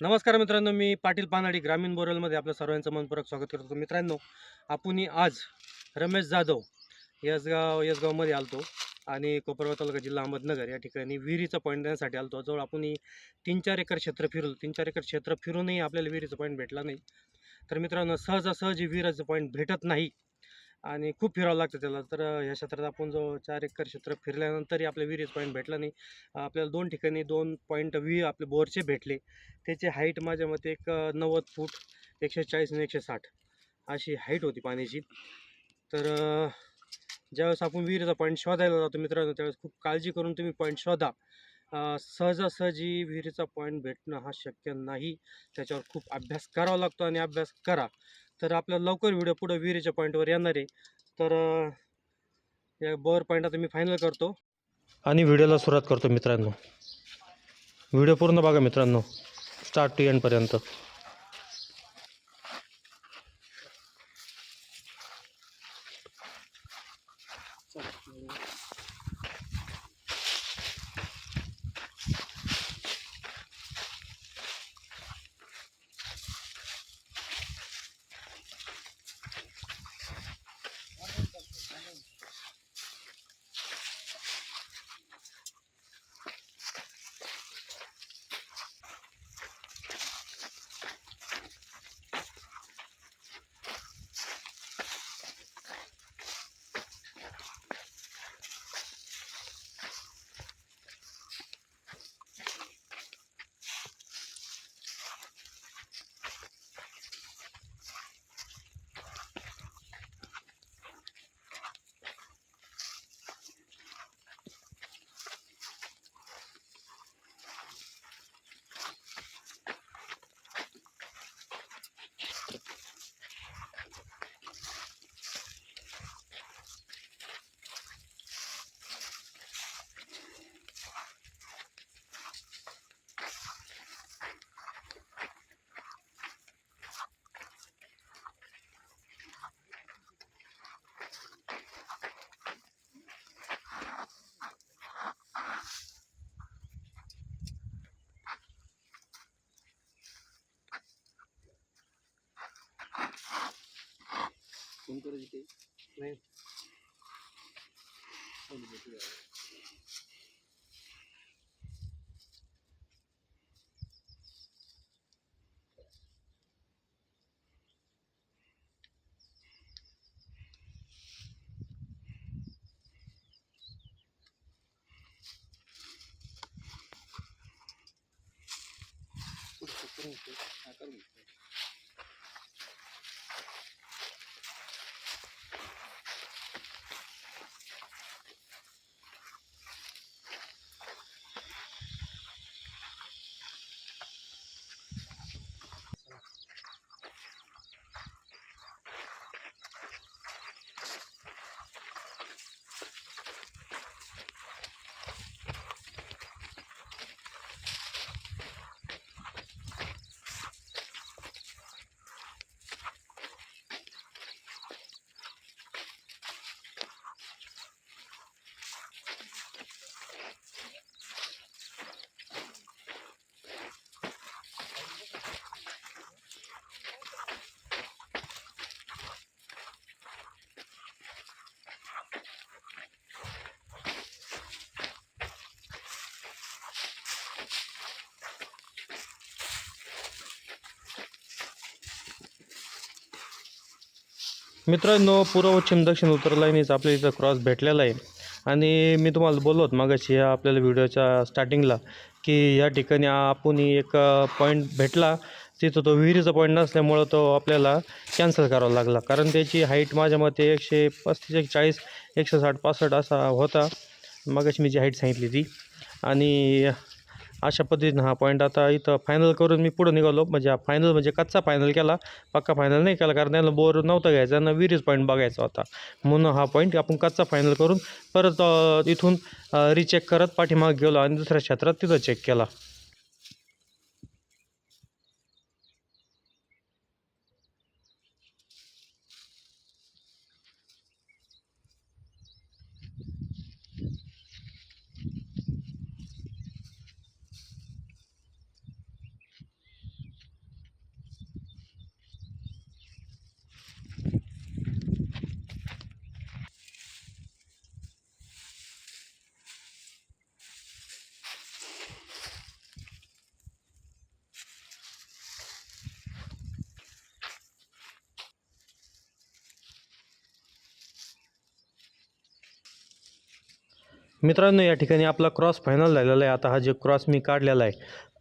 नमस्कार मित्रांनो मी पाटील पानाडी ग्रामीण बोरलमध्ये आपलं सर्वांचं मनपूर्वक स्वागत करतो. मित्रांनो आपण आज रमेश जाधव यसगाव यसगावमध्ये आलतो आणि कोपरगाव तालुका जिल्हा अहमदनगर या ठिकाणी विहिरीचा पॉईंट देण्यासाठी आलतो. जवळ आपण तीन चार एकर क्षेत्र फिरलो. तीन चार एकर क्षेत्र फिरूनही आपल्याला विहिरीचा पॉईंट भेटला नाही. तर मित्रांनो सहजासहजी विहिरीचं पॉईंट भेटत नाही. आणि खूप फिरावं लागतं त्याला. तर ह्या क्षेत्रात आपण जो चार एकर क्षेत्र फिरल्यानंतरही आपल्या विहिरीत पॉईंट भेटला नाही. आपल्याला दोन ठिकाणी दोन पॉईंट विहीर आपले बोरचे भेटले. त्याची हाईट माझ्या मते एक नव्वद फूट एकशे चाळीस आणि एकशे साठ अशी हाईट होती पाण्याची. तर ज्यावेळेस आपण विहिरीचा पॉईंट शोधायला जातो मित्रांनो त्यावेळेस खूप काळजी करून तुम्ही पॉईंट शोधा. सहजासहजी विहिरीचा पॉईंट भेटणं हा शक्य नाही. त्याच्यावर खूप अभ्यास करावा लागतो आणि अभ्यास करा. तर आपल्याला लवकर व्हिडिओ पुढं विहिरीच्या पॉईंटवर येणार आहे. तर या बोअर पॉईंट आता मी फायनल करतो. आणि व्हिडिओला सुरुवात करतो मित्रांनो. व्हिडिओ पूर्ण बघा मित्रांनो. स्टार्ट टू एंडपर्यंत Nah, eh. Ngayon. Terus, मित्रांनो पूर्व पश्चिम दक्षिण उत्तर लाईनीच आपल्या इथं क्रॉस भेटलेला आहे. आणि मी तुम्हाला बोललो होतो मागाशी या आपल्याला व्हिडिओच्या स्टार्टिंगला की या ठिकाणी आपण एक पॉईंट भेटला. तिथं तो विहिरीचा पॉईंट नसल्यामुळं तो आपल्याला कॅन्सल करावा लागला. कारण त्याची हाईट माझ्या मते एकशे पस्तीस एक चाळीस एकशे साठ पासष्ट असा होता. मगाशी मी जी हाईट सांगितली ती. आणि अशा पद्धतीनं हा पॉईंट आता इथं फायनल करून मी पुढं निघालो. म्हणजे हा फायनल म्हणजे कच्चा फायनल केला. पक्का फायनल नाही केला कारण त्याला बोर नव्हता घ्यायचा ना विहिरीच पॉईंट बघायचा होता. म्हणून हा पॉईंट आपण कच्चा फायनल करून परत इथून रिचेक करत पाठीमाग गेलो आणि दुसऱ्या क्षेत्रात तिथं चेक केला. मित्रांनो या ठिकाणी आपला क्रॉस फायनल झालेला आहे. आता हा जे क्रॉस मी काढलेला आहे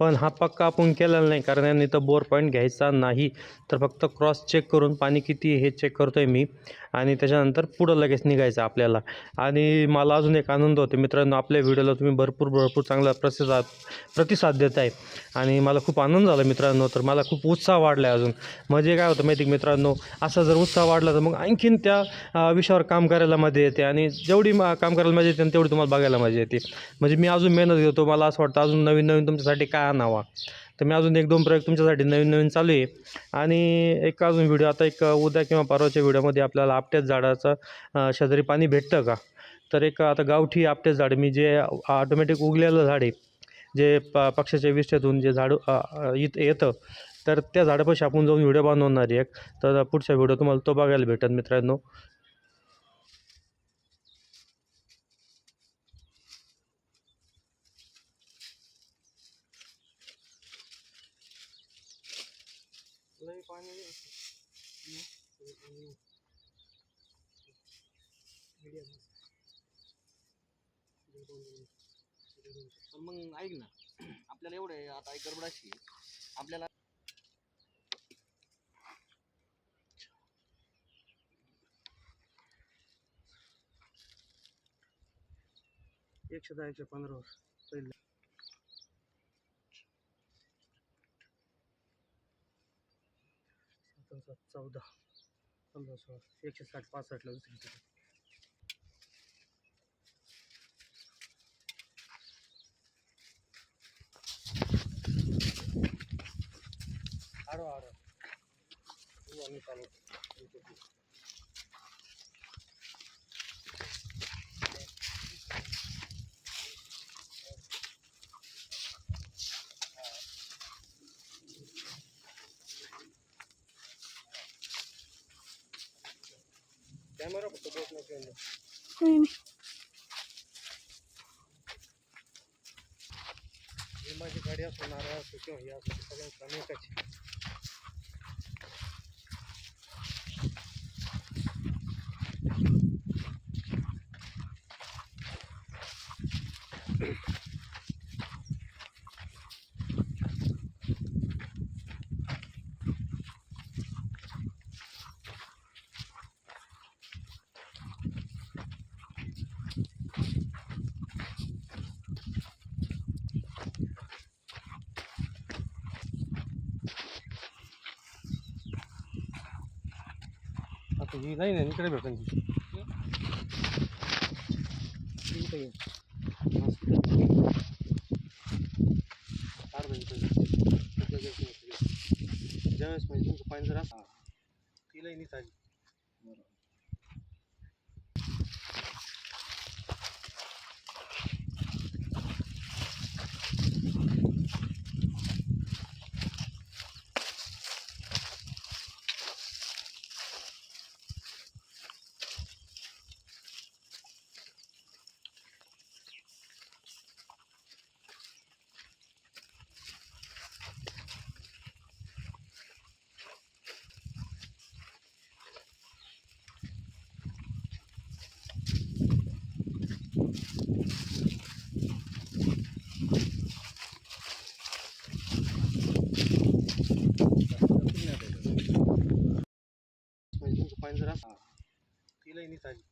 पण हा पक्का आपण केलेला नाही कारण यांनी तर बोर पॉईंट घ्यायचा नाही. तर फक्त क्रॉस चेक करून पाणी किती हे चेक करतो आहे मी. आणि त्याच्यानंतर पुढं लगेच निघायचं आपल्याला. आणि मला अजून एक आनंद होतो मित्रांनो आपल्या व्हिडिओला तुम्ही भरपूर भरपूर चांगला प्रतिसाद प्रतिसाद देत आहे. आणि मला खूप आनंद झाला मित्रांनो तर मला खूप उत्साह वाढला आहे अजून. म्हणजे काय होतं माहिती मित्रांनो असा जर उत्साह वाढला तर मग आणखीन त्या विषयावर काम करायला मजा येते. आणि जेवढी काम करायला मजा येते तेवढी तुम्हाला बघायला मजा येते. म्हणजे मी अजून मेहनत घेतो मला असं वाटतं अजून नवीन नवीन तुमच्यासाठी काय आणावा. तर मी अजून एक दोन प्रयोग तुमच्यासाठी नवीन नवीन चालू आहे. आणि एक अजून व्हिडिओ आता एक उद्या किंवा परवाच्या व्हिडिओमध्ये आपल्याला आपट्याच झाडाचं शेजारी पाणी भेटतं का? तर एक आता गावठी आपट्याच झाड मी जे ऑटोमॅटिक उगलेलं झाड आहे जे प पक्षाच्या विष्ठेतून जे झाड अ, येत येतं तर त्या झाडापाशी आपण जाऊन व्हिडिओ बनवणार एक. तर पुढचा व्हिडिओ तुम्हाला तो बघायला भेटेल मित्रांनो. मग ऐक ना. आपल्याला एवढं आहे आता एक गडबड अशी आहे. आपल्याला एकशे दहा एकशे पंधरावर पहिले. सात सात चौदा पंधरा सोळा एकशे साठ पासष्टला दुसरी आडवा आडवा तू आम्ही चालू कॅमेरा फक्त बोट नको येऊ देऊ. नाही नाही ही माझी गाडी असो नारळ असो किंवा हे असो ते सगळं काम एकच ही नाही ना इकडे भेटेल ती ती इथे ये. मस्त. अर्धा इथे ये. इथे ये, इथे ये. ज्यावेळेस म्हणजे तुमचं पाणी जर असं तिलाही नीट आली म्हणजे तुमचं पाणी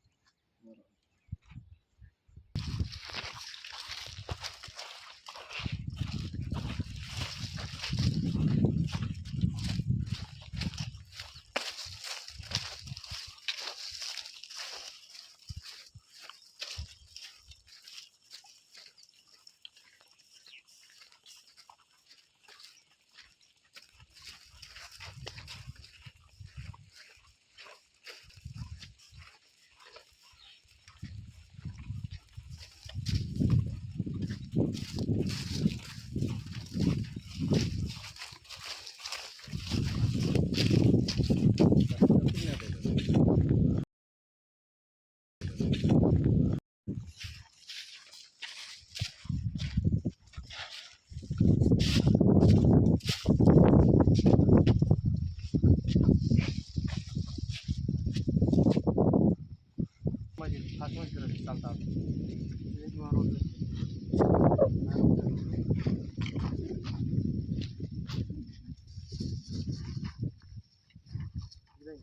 Ну,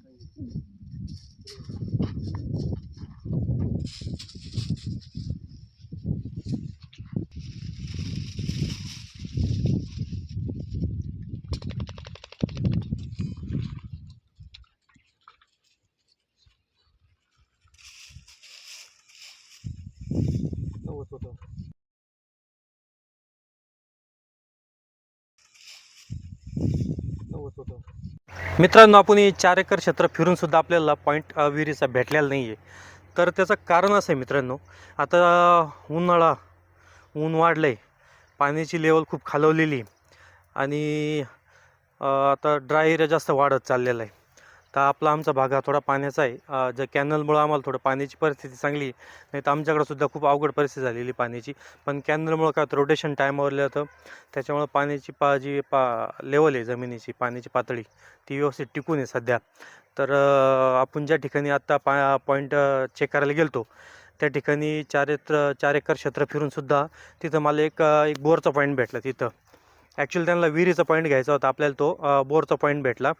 вот, вот, вот. Ну вот, вот. मित्रांनो आपण चार एकर क्षेत्र फिरूनसुद्धा आपल्याला पॉईंट विहिरीचा भेटलेला नाही आहे तर त्याचं कारण असं आहे मित्रांनो आता उन्हाळा ऊन वाढलं आहे पाण्याची लेवल खूप खालवलेली आहे. आणि आता ड्राय एरिया जास्त वाढत चाललेला आहे. तर आपला आमचा भाग हा थोडा पाण्याचा आहे. जर ज्या कॅनलमुळं आम्हाला थोडं पाण्याची परिस्थिती चांगली नाही तर आमच्याकडं सुद्धा खूप अवघड परिस्थिती झालेली पाण्याची. पण कॅनलमुळं काय होतं रोटेशन टाईमावर होतं. त्याच्यामुळं पाण्याची पा जी पा लेवल आहे जमिनीची पाण्याची पातळी ती व्यवस्थित टिकून आहे सध्या. तर आपण ज्या ठिकाणी आत्ता पा पॉईंट चेक करायला गेलतो त्या ठिकाणी चार चार एकर क्षेत्र फिरूनसुद्धा तिथं मला एक एक बोरचा पॉईंट भेटला तिथं. ॲक्च्युली त्यांना विहिरीचा पॉईंट घ्यायचा होता आपल्याला तो बोरचा पॉईंट भेटला.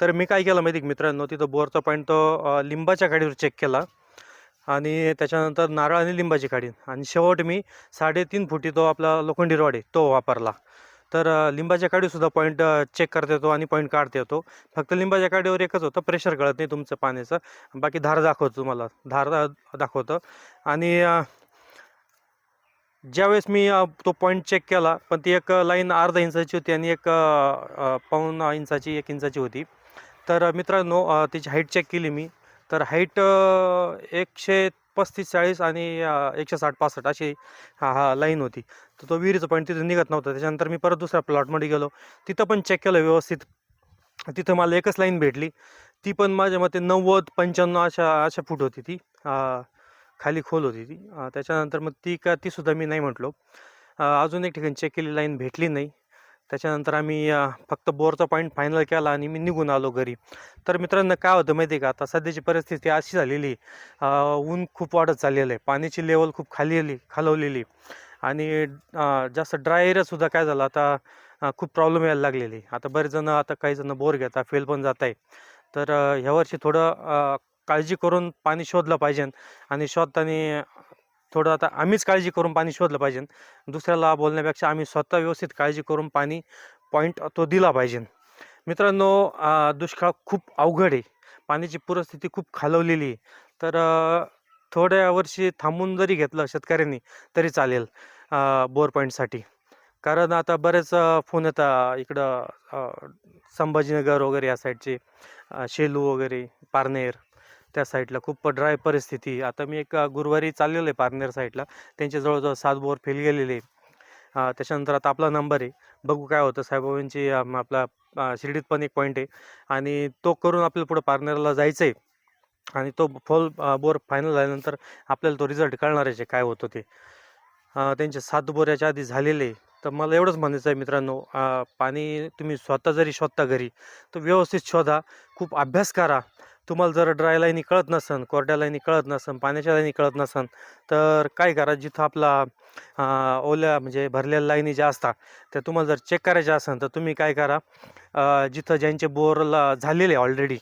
तर मी काय केलं माहिती आहे मित्रांनो? तिथं बोरचा पॉईंट तो लिंबाच्या गाडीवर चेक केला. आणि त्याच्यानंतर नारळ आणि लिंबाची काडी आणि शेवट मी साडेतीन फुटी तो आपला लोखंडी रॉड आहे तो वापरला. तर लिंबाच्या काडीसुद्धा पॉईंट चेक करता येतो आणि पॉईंट काढता येतो. फक्त लिंबाच्या काडीवर एकच होतं प्रेशर कळत नाही तुमचं पाण्याचं. बाकी धार दाखवतो तुम्हाला. धार दा- दाखवतं. आणि ज्यावेळेस मी तो पॉईंट चेक केला पण ती एक लाईन अर्धा इंचाची होती आणि एक पाऊन पाऊण इंचाची एक इंचाची होती. तर मित्रांनो तिची हाईट चेक केली मी. तर हाईट एकशे पस्तीस चाळीस आणि एकशे साठ पासष्ट अशी हा हा लाईन होती. तर तो विहिरीचा पॉईंट तिथं निघत नव्हता. त्याच्यानंतर मी परत दुसऱ्या प्लॉटमध्ये गेलो. तिथं पण चेक केलं व्यवस्थित. तिथं मला एकच लाईन भेटली. ती पण माझ्या मते नव्वद पंच्याण्णव अशा अशा फूट होती ती. खाली खोल होती ती. त्याच्यानंतर मग ती का तीसुद्धा मी नाही म्हटलो. अजून एक ठिकाणी चेक केली लाईन भेटली नाही. त्याच्यानंतर आम्ही फक्त बोरचा पॉईंट फायनल केला आणि मी निघून आलो घरी. तर मित्रांनो काय होतं माहिती आहे का? आता सध्याची परिस्थिती अशी झालेली आहे, ऊन खूप वाढत चाललेलं आहे. पाण्याची लेवल खूप खाली आली खालवलेली आणि जास्त ड्राय एरियासुद्धा काय झालं? आता खूप प्रॉब्लेम यायला लागलेली आता बरेच जण आता काही जण बोर घेतात फेल पण जात आहे तर ह्यावर्षी थोडं काळजी करून पाणी शोधलं पाहिजे. आणि शोधताना थोडं आता आम्हीच काळजी करून पाणी शोधलं पाहिजे. दुसऱ्याला बोलण्यापेक्षा आम्ही स्वतः व्यवस्थित काळजी करून पाणी पॉईंट तो दिला पाहिजे. मित्रांनो दुष्काळ खूप अवघड आहे. पाण्याची पूरस्थिती खूप खालवलेली आहे. तर थोड्या वर्षी थांबून जरी घेतलं शेतकऱ्यांनी तरी चालेल बोर पॉईंटसाठी कारण आता बरेच फोन येतात इकडं संभाजीनगर वगैरे या साईडचे शेलू वगैरे पारनेर. त्या साईडला. खूप ड्राय परिस्थिती. आता मी एक गुरुवारी चाललेलो आहे पारनेर साईडला. त्यांच्या जवळजवळ सात बोर फेल गेलेले त्याच्यानंतर आता आपला नंबर आहे. बघू काय होतं. साहेबाबांची आपला शिर्डीत पण एक पॉईंट आहे. आणि तो करून आपल्याला पुढं पारनेरला जायचं आहे आणि तो फॉल बोर फायनल झाल्यानंतर आपल्याला तो रिझल्ट कळणार आहे काय होतं ते. त्यांचे सात बोर याच्या आधी झालेले आहे. तर मला एवढंच म्हणायचं आहे मित्रांनो पाणी तुम्ही स्वतः जरी शोधता घरी तर व्यवस्थित शोधा. खूप अभ्यास करा. तुम्हाला जर ड्राय लाईनी कळत नसन कोरड्या लाईनी कळत नसन पाण्याच्या लाईनी कळत नसन तर काय करा जिथं आपला ओल्या म्हणजे भरलेल्या लाईनी ज्या असतात त्या तुम्हाला जर चेक करायच्या असेल तर तुम्ही काय करा जिथं ज्यांचे बोरला झालेले ऑलरेडी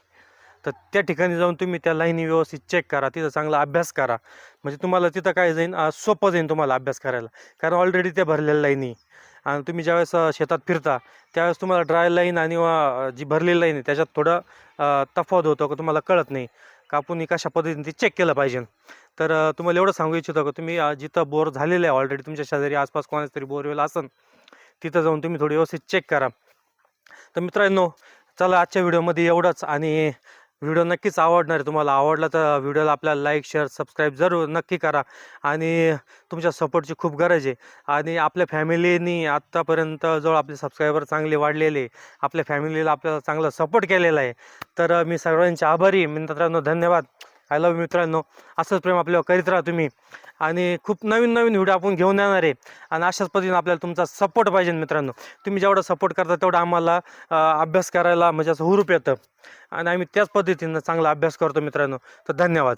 तर त्या ठिकाणी जाऊन तुम्ही त्या लाईनी व्यवस्थित चेक करा तिथं चांगला अभ्यास करा. म्हणजे तुम्हाला तिथं काय जाईन सोपं जाईन तुम्हाला अभ्यास करायला कारण ऑलरेडी त्या भरलेल्या लाईनी आणि तुम्ही ज्यावेळेस शेतात फिरता त्यावेळेस तुम्हाला ड्राय लाईन आणि जी भरलेली लाईन आहे त्याच्यात थोडं तफावत होतो का तुम्हाला कळत नाही. का आपण कशा पद्धतीने ते चेक केलं पाहिजे? तर तुम्हाला एवढं सांगू इच्छितो का तुम्ही जिथं बोर झालेलं आहे ऑलरेडी तुमच्या शेजारी आसपास कोणाच तरी बोरवेल असन तिथं जाऊन तुम्ही थोडी व्यवस्थित चेक करा. तर मित्रांनो चला आजच्या व्हिडिओमध्ये एवढंच आणि व्हिडिओ नक्कीच आवडणार आहे तुम्हाला. आवडला तर व्हिडिओला आपल्याला लाईक शेअर सबस्क्राईब जरूर नक्की करा. आणि तुमच्या सपोर्टची खूप गरज आहे. आणि आपल्या फॅमिलीनी आत्तापर्यंत जवळ आपले सबस्क्रायबर चांगले वाढलेले आपल्या फॅमिलीला आपल्याला चांगला सपोर्ट केलेला आहे. तर मी सर्वांचे आभारी मित्रांनो धन्यवाद. आय लव्ह मित्रांनो. असंच प्रेम आपल्याला करीत राहा तुम्ही. आणि खूप नवीन नवीन व्हिडिओ आपण घेऊन येणार आहे. आणि अशाच पद्धतीने आपल्याला तुमचा सपोर्ट पाहिजे मित्रांनो. तुम्ही जेवढा सपोर्ट करता तेवढा आम्हाला अभ्यास करायला म्हणजे असं हुरूप येतं. आणि आम्ही त्याच पद्धतीनं चांगला अभ्यास करतो मित्रांनो. तर धन्यवाद.